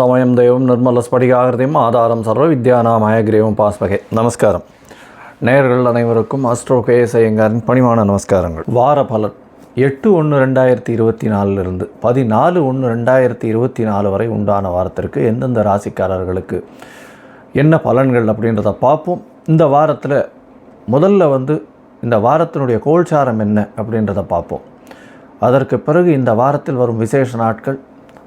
ஆனந்தமயம் தெய்வம் நிர்மல ஸ்படிகாகிருதியும் ஆதாரம் சர்வ வித்யானாமயகிரீவம் பாஸ்பகே. நமஸ்காரம். நேயர்கள் அனைவருக்கும் அஸ்ட்ரோ கேஎஸ்ஐயங்காரின் பணிவான நமஸ்காரங்கள். வார பலன். எட்டு ஒன்று ரெண்டாயிரத்தி இருபத்தி நாலுலேருந்து பதினாலு ஒன்று ரெண்டாயிரத்தி இருபத்தி நாலு வரை உண்டான வாரத்திற்கு எந்தெந்த ராசிக்காரர்களுக்கு என்ன பலன்கள் அப்படின்றத பார்ப்போம். இந்த வாரத்தில் முதல்ல வந்து இந்த வாரத்தினுடைய கோல்சாரம் என்ன அப்படின்றத பார்ப்போம். அதற்கு பிறகு இந்த வாரத்தில் வரும் விசேஷ நாட்கள்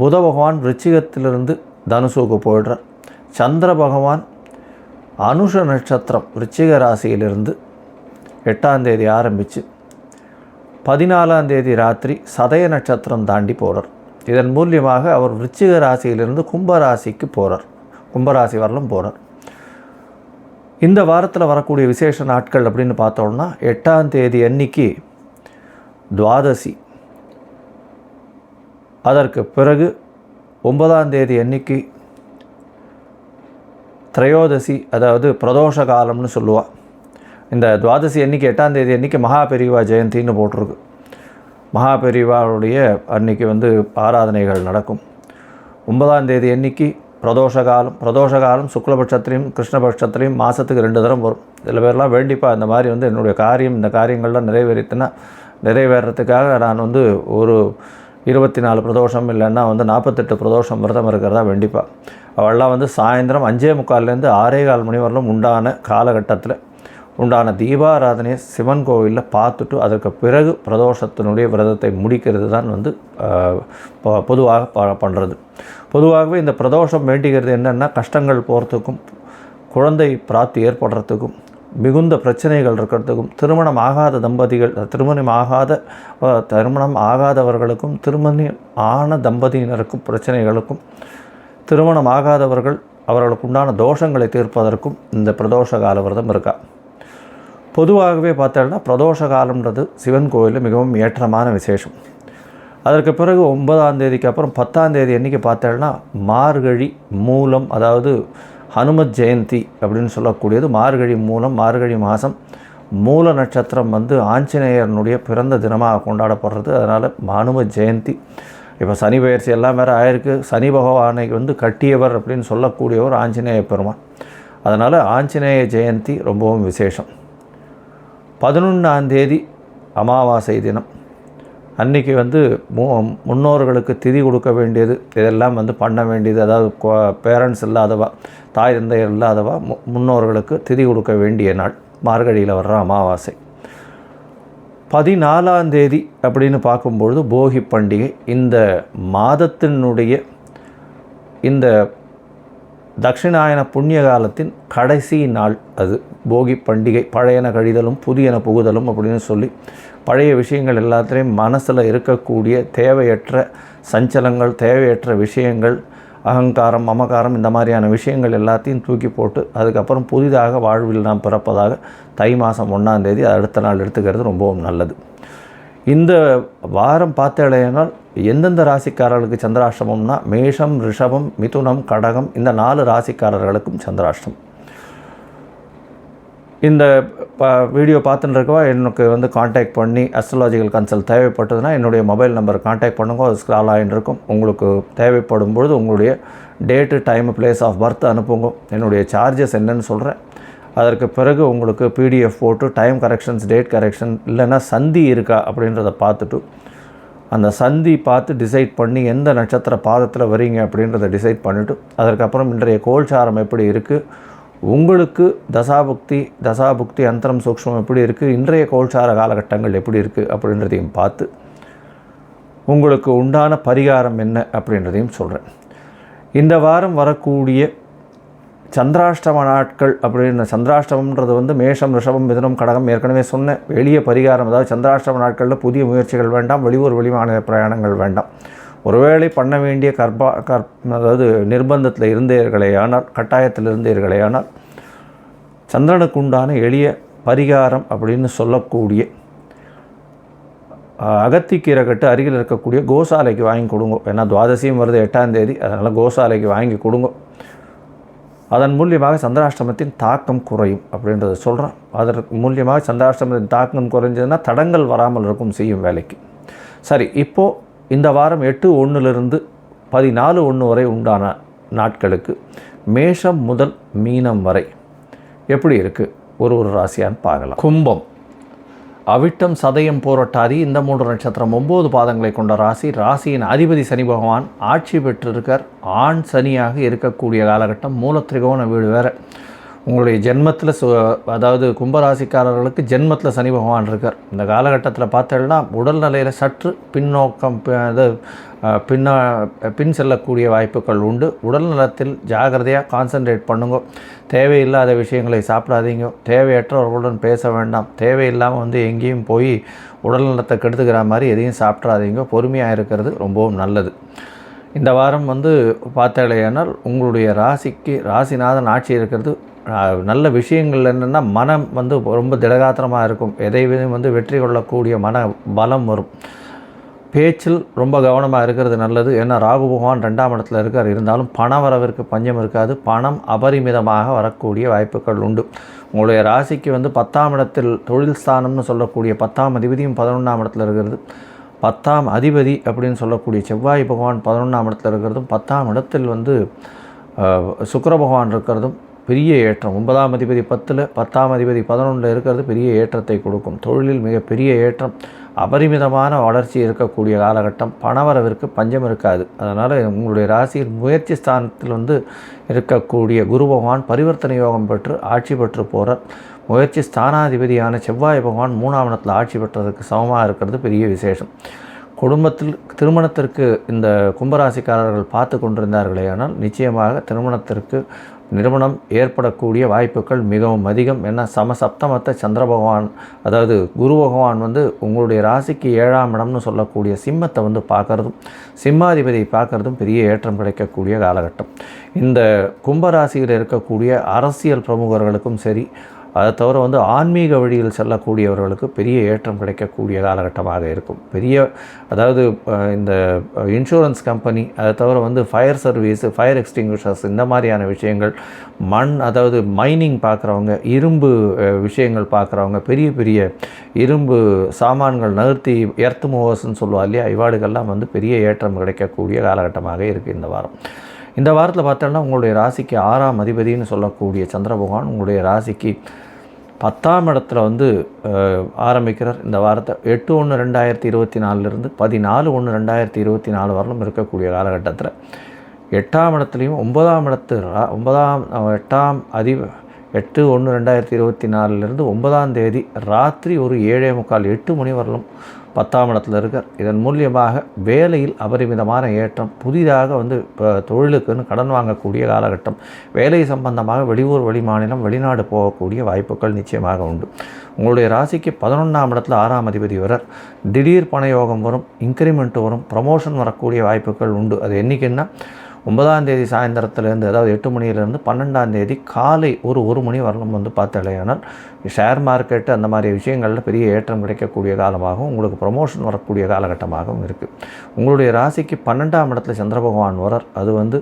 புத பகவான் விருச்சிகத்திலிருந்து தனுசுக்கு போயிடுறார். சந்திர பகவான் அனுஷ நட்சத்திரம் விருச்சிக ராசியிலிருந்து எட்டாம் தேதி ஆரம்பித்து பதினாலாம் தேதி ராத்திரி சதய நட்சத்திரம் தாண்டி போகிறார் இதன் மூலியமாக அவர் விருச்சிக ராசியிலிருந்து கும்பராசிக்கு போகிறார் கும்பராசி வரலும் போகிறார் இந்த வாரத்தில் வரக்கூடிய விசேஷ நாட்கள் அப்படின்னு பார்த்தோம்னா எட்டாம் தேதி அன்னைக்கு துவாதசி அதற்கு பிறகு ஒன்பதாம் தேதி அன்னைக்கு திரையோதசி அதாவது பிரதோஷ காலம்னு சொல்லுவாள் இந்த துவாதசி அன்னைக்கு எட்டாம் தேதி அன்னைக்கு மகாபெரிவா ஜெயந்தின்னு போட்டிருக்கு. மகாபெரிவாவுடைய அன்னைக்கு வந்து ஆராதனைகள் நடக்கும். ஒன்பதாம் தேதி அன்னைக்கு பிரதோஷ காலம். பிரதோஷ காலம் சுக்லபட்சத்துலேயும் கிருஷ்ணபட்சத்துலேயும் மாதத்துக்கு ரெண்டு தரம் வரும். சில பேர்லாம் வேண்டிப்பா இந்த மாதிரி வந்து என்னுடைய காரியம் இந்த காரியங்கள்லாம் நிறைவேறித்துன்னா நிறைவேறத்துக்காக நான் வந்து ஒரு இருபத்தி நாலு பிரதோஷம் இல்லைன்னா வந்து நாற்பத்தெட்டு பிரதோஷம் விரதம் இருக்கிறதா வேண்டிப்பா. அவள்லாம் வந்து சாயந்தரம் அஞ்சே முக்கால்லேருந்து ஆறே கால் மணி வரலும் உண்டான காலகட்டத்தில் உண்டான தீபாராதனையை சிவன் கோவிலில் பார்த்துட்டு அதற்கு பிறகு பிரதோஷத்தினுடைய விரதத்தை முடிக்கிறது தான் வந்து பொதுவாக ப பண்ணுறது. பொதுவாகவே இந்த பிரதோஷம் வேண்டிக்கிறது என்னென்னா கஷ்டங்கள் போகிறதுக்கும் குழந்தை பிராப்தி ஏற்படுறதுக்கும் மிகுந்த பிரச்சனைகள் இருக்கிறதுக்கும் திருமணம் ஆகாத தம்பதிகள் திருமணம் ஆகாத திருமணம் ஆகாதவர்களுக்கும் திருமணம் ஆன தம்பதியினருக்கும் பிரச்சனைகளுக்கும் திருமணம் ஆகாதவர்கள் அவர்களுக்கு உண்டான தோஷங்களை தீர்ப்பதற்கும் இந்த பிரதோஷ கால விரதம் இருக்கா? பொதுவாகவே பார்த்தோம்னா பிரதோஷ காலம்ன்றது சிவன் கோயிலில் மிகவும் ஏற்றமான விசேஷம். அதற்கு பிறகு ஒன்பதாம் தேதிக்கு அப்புறம் பத்தாம் தேதி அன்றைக்கி பார்த்தோம்னா மார்கழி மூலம் அதாவது ஹனுமத் ஜெயந்தி அப்படின்னு சொல்லக்கூடியது. மார்கழி மூலம் மார்கழி மாதம் மூல நட்சத்திரம் வந்து ஆஞ்சநேயரனுடைய பிறந்த தினமாக கொண்டாடப்படுறது. அதனால் ஹனும ஜெயந்தி. இப்போ சனி பயிற்சி எல்லாம் வேறு ஆயிருக்கு. சனி பகவானை வந்து கட்டியவர் அப்படின்னு சொல்லக்கூடியவர் ஆஞ்சநேய பெருமான். அதனால் ஆஞ்சநேய ஜெயந்தி ரொம்பவும் விசேஷம். பதினொன்றாம் தேதி அமாவாசை தினம். அன்னைக்கு வந்து மு முன்னோர்களுக்கு திதி கொடுக்க வேண்டியது. இதெல்லாம் வந்து பண்ண வேண்டியது. அதாவது பேரண்ட்ஸ் இல்லாதவா தாய் தந்தையர் இல்லாதவா? மு- முன்னோர்களுக்கு திதி கொடுக்க வேண்டிய நாள். மார்கழியில் வர்ற அமாவாசை. பதினாலாம் தேதி அப்படின்னு பார்க்கும்பொழுது போகி பண்டிகை. இந்த மாதத்தினுடைய இந்த தட்சிணாயன புண்ணிய காலத்தின் கடைசி நாள் அது. போகி பண்டிகை பழையன கழிதலும் புதியன புகுதலும் அப்படின்னு சொல்லி பழைய விஷயங்கள் எல்லாத்துலேயும் மனசில் இருக்கக்கூடிய தேவையற்ற சஞ்சலங்கள் தேவையற்ற விஷயங்கள் அகங்காரம் மமகாரம் இந்த மாதிரியான விஷயங்கள் எல்லாத்தையும் தூக்கி போட்டு அதுக்கப்புறம் புதிதாக வாழ்வில் நாம் பிறப்பதாக தை மாதம் ஒன்றாந்தேதி அடுத்த நாள் எடுத்துக்கிறது ரொம்பவும் நல்லது. இந்த வாரம் பார்த்தேனால் எந்தெந்த ராசிக்காரர்களுக்கு சந்திராஷ்டமம்னா மேஷம் ரிஷபம் மிதுனம் கடகம் இந்த நாலு ராசிக்காரர்களுக்கும் சந்திராஷ்டம். இந்த ப வீடியோ பார்த்துட்டுருக்கவா எனக்கு வந்து காண்டாக்ட் பண்ணி அஸ்ட்ராலாஜிக்கல் கன்சல்ட் தேவைப்பட்டதுன்னா என்னுடைய மொபைல் நம்பர் காண்டாக்ட் பண்ணுங்க. அது ஸ்க்ரால் ஆகிட்டு இருக்கும் உங்களுக்கு தேவைப்படும் பொழுது உங்களுடைய date time place of birth அனுப்புங்க. என்னுடைய சார்ஜஸ் என்னன்னு சொல்கிறேன் அதற்கு பிறகு உங்களுக்கு பிடிஎஃப் போட்டு டைம் கரெக்ஷன்ஸ் டேட் கரெக்ஷன் இல்லைன்னா சந்தி இருக்கா அப்படின்றத பார்த்துட்டு அந்த சந்தி பார்த்து டிசைட் பண்ணி எந்த நட்சத்திர பாதத்தில் வரீங்க அப்படின்றத டிசைட் பண்ணிவிட்டு அதற்கப்புறம் இன்றைய கோல்சாரம் எப்படி இருக்குது உங்களுக்கு தசாபுக்தி தசாபுக்தி அந்தரம் சூக்ஷ்மம் எப்படி இருக்குது இன்றைய கோல்சார காலகட்டங்கள் எப்படி இருக்குது அப்படின்றதையும் பார்த்து உங்களுக்கு உண்டான பரிகாரம் என்ன அப்படின்றதையும் சொல்கிறேன் இந்த வாரம் வரக்கூடிய சந்திராஷ்டம நாட்கள் அப்படின்னு சந்திராஷ்டமம்ன்றது வந்து மேஷம் ரிஷபம் மிதனம் கடகம் ஏற்கனவே சொன்ன வெளியே பரிகாரம். அதாவது சந்திராஷ்டம நாட்களில் புதிய முயற்சிகள் வேண்டாம் வெளியூர் வெளிமாநில பிரயாணங்கள் வேண்டாம். ஒருவேளை பண்ண வேண்டிய கற்பா கற் அதாவது நிர்பந்தத்தில் இருந்தீர்களேயானால் கட்டாயத்தில் இருந்தீர்களேயானால் சந்திரனுக்கு உண்டான எளிய பரிகாரம் அப்படின்னு சொல்லக்கூடிய அகத்திக்கீரை கட்டு அருகில் இருக்கக்கூடிய கோசாலைக்கு வாங்கி கொடுங்க. ஏன்னா துவாதசியும் வருது எட்டாம் தேதி அதனால் கோசாலைக்கு வாங்கி கொடுங்க. அதன் மூலியமாக சந்திராஷ்டமத்தின் தாக்கம் குறையும் அப்படின்றத சொல்கிறேன் அதற்கு மூலியமாக சந்திராஷ்டமத்தின் தாக்கம் குறைஞ்சதுன்னா தடங்கள் வராமல் இருக்கும் செய்யும் வேலைக்கு. சரி இப்போது இந்த வாரம் எட்டு ஒன்றுலேருந்து பதினாலு ஒன்று வரை உண்டான நாட்களுக்கு மேஷம் முதல் மீனம் வரை எப்படி இருக்குது ஒரு ஒரு ராசியான்னு பார்க்கலாம். கும்பம். அவிட்டம் சதயம் போராட்டாதி இந்த மூன்று நட்சத்திரம் ஒம்பது பாதங்களை கொண்ட ராசி. ராசியின் அதிபதி சனி பகவான் ஆட்சி பெற்றிருக்கார். ஆண் சனியாக இருக்கக்கூடிய காலகட்டம் மூலத்திரிகோண வீடு வேறு. உங்களுடைய ஜென்மத்தில் சு அதாவது கும்பராசிக்காரர்களுக்கு ஜென்மத்தில் சனி பகவான் இருக்கார். இந்த காலகட்டத்தில் பார்த்தோம்னா உடல்நிலையில் சற்று பின்னோக்கம் இது அது பின்னா பின் செல்லக்கூடிய வாய்ப்புகள் உண்டு. உடல் நலத்தில் ஜாகிரதையாக கான்சென்ட்ரேட் பண்ணுங்க. தேவையில்லாத விஷயங்களை சாப்பிடாதீங்க. தேவையற்றவர்களுடன் பேச வேண்டாம். தேவையில்லாமல் வந்து எங்கேயும் போய் உடல் நலத்தை கெடுத்துக்கிற மாதிரி எதையும் சாப்பிட்றாதீங்க பொறுமையாக இருக்கிறது ரொம்பவும் நல்லது. இந்த வாரம் வந்து பார்த்தாலேயானால் உங்களுடைய ராசிக்கு ராசிநாதன் ஆட்சி இருக்கிறது. நல்ல விஷயங்கள் என்னென்னா மனம் வந்து ரொம்ப திடகாத்திரமாக இருக்கும். எதையும் வந்து வெற்றி கொள்ளக்கூடிய மன பலம் வரும். பேச்சில் ரொம்ப கவனமாக இருக்கிறது நல்லது. ஏன்னா ராகு பகவான் ரெண்டாம் இடத்துல இருக்கார். இருந்தாலும் பண வரவிற்கு பஞ்சம் இருக்காது. பணம் அபரிமிதமாக வரக்கூடிய வாய்ப்புகள் உண்டு. உங்களுடைய ராசிக்கு வந்து பத்தாம் இடத்தில் தொழில் ஸ்தானம்னு சொல்லக்கூடிய பத்தாம் அதிபதியும் பதினொன்றாம் இடத்துல இருக்கிறது. பத்தாம் அதிபதி அப்படின்னு சொல்லக்கூடிய செவ்வாய் பகவான் பதினொன்றாம் இடத்துல இருக்கிறதும் பத்தாம் இடத்தில் வந்து சுக்கர பகவான் இருக்கிறதும் பெரிய ஏற்றம். ஒன்பதாம் அதிபதி பத்தில் பத்தாம் அதிபதி பதினொன்றில் இருக்கிறது பெரிய ஏற்றத்தை கொடுக்கும். தொழிலில் மிகப்பெரிய ஏற்றம். அபரிமிதமான வளர்ச்சி இருக்கக்கூடிய காலகட்டம். பணவரவிற்கு பஞ்சம் இருக்காது. அதனால் உங்களுடைய ராசியில் முயற்சி ஸ்தானத்தில் வந்து இருக்கக்கூடிய குரு பகவான் பரிவர்த்தனை யோகம் பெற்று ஆட்சி பெற்று போகிறார் முயற்சி ஸ்தானாதிபதியான செவ்வாய் பகவான் மூணாம் இடத்தில் ஆட்சி பெற்றதுக்கு சமமாக இருக்கிறது பெரிய விசேஷம். குடும்பத்தில் திருமணத்திற்கு இந்த கும்பராசிக்காரர்கள் பார்த்து கொண்டிருந்தார்களே ஆனால் நிச்சயமாக திருமணத்திற்கு நிறுவனம் ஏற்படக்கூடிய வாய்ப்புகள் மிகவும் அதிகம். ஏன்னா சமசப்தமத்த சந்திர பகவான் அதாவது குரு பகவான் வந்து உங்களுடைய ராசிக்கு ஏழாம் இடம்னு சொல்லக்கூடிய சிம்மத்தை வந்து பார்க்குறதும் சிம்மாதிபதியை பார்க்குறதும் பெரிய ஏற்றம் கிடைக்கக்கூடிய காலகட்டம். இந்த கும்பராசியில் இருக்கக்கூடிய அரசியல் பிரமுகர்களுக்கும் சரி அதை தவிர வந்து ஆன்மீக வழியில் செல்லக்கூடியவர்களுக்கு பெரிய ஏற்றம் கிடைக்கக்கூடிய காலகட்டமாக இருக்கும். பெரிய அதாவது இந்த இன்சூரன்ஸ் கம்பெனி அதை தவிர வந்து ஃபயர் சர்வீஸு ஃபயர் எக்ஸ்டிங்விஷர்ஸ் இந்த மாதிரியான விஷயங்கள் மண் அதாவது மைனிங் பார்க்குறவங்க இரும்பு விஷயங்கள் பார்க்குறவங்க பெரிய பெரிய இரும்பு சாமான்கள் நகர்த்தி எர்த் மூவர்ஸ்ன்னு சொல்லுவா இல்லையா? இவாடுகள்லாம் வந்து பெரிய ஏற்றம் கிடைக்கக்கூடிய காலகட்டமாக இருக்குது இந்த வாரம். இந்த வாரத்தில் பார்த்தோன்னா உங்களுடைய ராசிக்கு ஆறாம் அதிபதினு சொல்லக்கூடிய சந்திர பகவான் உங்களுடைய ராசிக்கு பத்தாம் இடத்துல வந்து ஆரம்பிக்கிறார். இந்த வாரத்தை எட்டு ஒன்று ரெண்டாயிரத்தி இருபத்தி நாலுலேருந்து பதினாலு ஒன்று ரெண்டாயிரத்தி இருபத்தி நாலு வரலும் இருக்கக்கூடிய காலகட்டத்தில் எட்டாம் இடத்துலையும் ஒன்பதாம் இடத்து ரா- ஒன்பதாம் எட்டாம் அதி எட்டு ஒன்று ரெண்டாயிரத்தி இருபத்தி நாலுலேருந்து ஒன்பதாம் தேதி ராத்திரி ஒரு ஏழே முக்கால் எட்டு மணி வரலும் பத்தாம் இடத்துல இருக்கார். இதன் மூலியமாக வேலையில் அபரிமிதமான ஏற்றம் புதிதாக வந்து இப்போ தொழிலுக்குன்னு கடன் வாங்கக்கூடிய காலகட்டம் வேலை சம்பந்தமாக வெளியூர் வெளிமாநிலம் வெளிநாடு போகக்கூடிய வாய்ப்புகள் நிச்சயமாக உண்டு. உங்களுடைய ராசிக்கு பதினொன்றாம் இடத்துல ஆறாம் அதிபதி வரார் திடீர் பணயோகம் வரும் இன்க்ரிமெண்ட் வரும் ப்ரமோஷன் வரக்கூடிய வாய்ப்புகள் உண்டு. அது என்றைக்குன்னா ஒன்பதாம் தேதி சாயந்தரத்துலேருந்து அதாவது எட்டு மணியிலேருந்து பன்னெண்டாம் தேதி காலை ஒரு ஒரு மணி வரலும் வந்து பார்த்தாலேயானால் ஷேர் மார்க்கெட்டு அந்த மாதிரி விஷயங்களில் பெரிய ஏற்றம் கிடைக்கக்கூடிய காலமாகவும் உங்களுக்கு ப்ரமோஷன் வரக்கூடிய காலகட்டமாகவும் இருக்குது உங்களுடைய ராசிக்கு பன்னெண்டாம் இடத்துல சந்திர பகவான் வரார் அது வந்து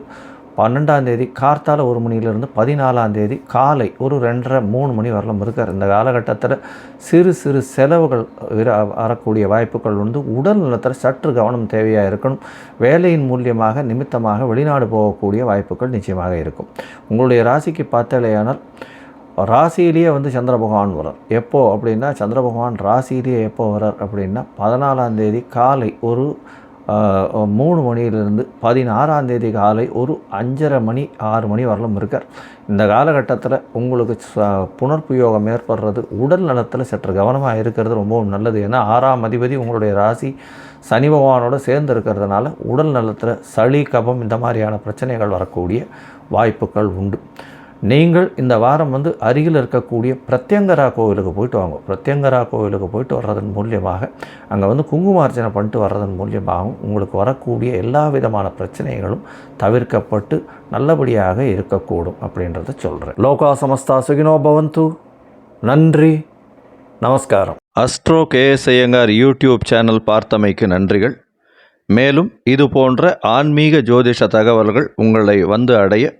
பன்னெண்டாம் தேதி கார்த்தால ஒரு மணிலேருந்து பதினாலாம் தேதி காலை ஒரு ரெண்டரை மூணு மணி வரலும் இருக்கார். இந்த காலகட்டத்தில் சிறு சிறு செலவுகள் விர- வரக்கூடிய வாய்ப்புகள் வந்து உடல் நலத்தில் சற்று கவனம் தேவையாக இருக்கணும். வேலையின் மூலியமாக நிமித்தமாக வெளிநாடு போகக்கூடிய வாய்ப்புகள் நிச்சயமாக இருக்கும். உங்களுடைய ராசிக்கு பார்த்தாலேயானால் ராசியிலேயே வந்து சந்திர பகவான் வரார். எப்போது அப்படின்னா சந்திர பகவான் ராசியிலேயே எப்போ வரார் அப்படின்னா பதினாலாம் தேதி காலை ஒரு மூணு மணியிலிருந்து பதினாறாம் தேதி காலை ஒரு அஞ்சரை மணி ஆறு மணி வரலும் இருக்கார். இந்த காலகட்டத்தில் உங்களுக்கு ச- புனர்ப்பு ஏற்படுறது உடல் நலத்தில் சற்று கவனமாக இருக்கிறது ரொம்பவும் நல்லது. ஏன்னா ஆறாம் அதிபதி உங்களுடைய ராசி சனி பகவானோடு சேர்ந்து இருக்கிறதுனால உடல் நலத்தில் சளி கபம் இந்த மாதிரியான பிரச்சனைகள் வரக்கூடிய வாய்ப்புகள் உண்டு. நீங்கள் இந்த வாரம் வந்து அருகில் இருக்கக்கூடிய பிரத்யங்கரா கோவிலுக்கு போயிட்டு வாங்க. பிரத்யங்கரா கோவிலுக்கு போயிட்டு வர்றதன் மூலியமாக அங்கே வந்து குங்குமார்ச்சனை பண்ணிட்டு வர்றதன் மூலியமாகவும் உங்களுக்கு வரக்கூடிய எல்லா விதமான பிரச்சனைகளும் தவிர்க்கப்பட்டு நல்லபடியாக இருக்கக்கூடும் அப்படின்றத சொல்கிறேன் லோகா சமஸ்தா சுகினோ பவந்து. நன்றி. நமஸ்காரம். Astro KS Iyengar YouTube channel பார்த்தமைக்கு நன்றிகள். மேலும் இது போன்ற ஆன்மீக ஜோதிஷ தகவல்கள் உங்களை வந்து அடைய